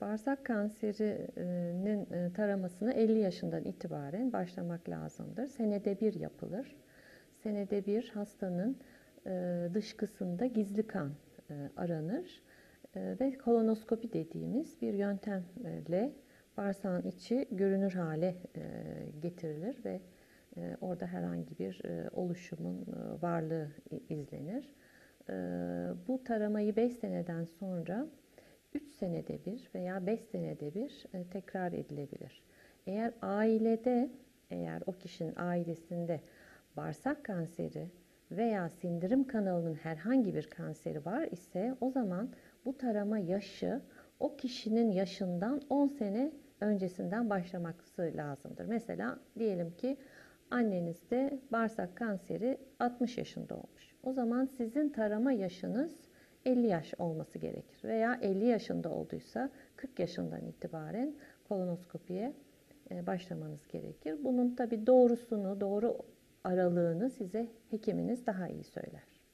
Bağırsak kanserinin e, taramasına 50 yaşından itibaren başlamak lazımdır. Senede bir yapılır. Senede bir hastanın e, dışkısında gizli kan e, aranır ve kolonoskopi dediğimiz bir yöntemle bağırsağın içi görünür hale getirilir ve orada herhangi bir oluşumun varlığı izlenir. Bu taramayı 5 seneden sonra 3 senede bir veya 5 senede bir e, tekrar edilebilir. Eğer ailede, eğer o kişinin ailesinde bağırsak kanseri veya sindirim kanalının herhangi bir kanseri var ise o zaman bu tarama yaşı o kişinin yaşından 10 sene öncesinden başlaması lazımdır. Mesela diyelim ki annenizde bağırsak kanseri 60 yaşında olmuş. O zaman sizin tarama yaşınız 50 yaş olması gerekir. Veya 50 yaşında olduysa 40 yaşından itibaren kolonoskopiye e, başlamanız gerekir. Bunun tabi doğrusunu, doğru aralığını size hekiminiz daha iyi söyler.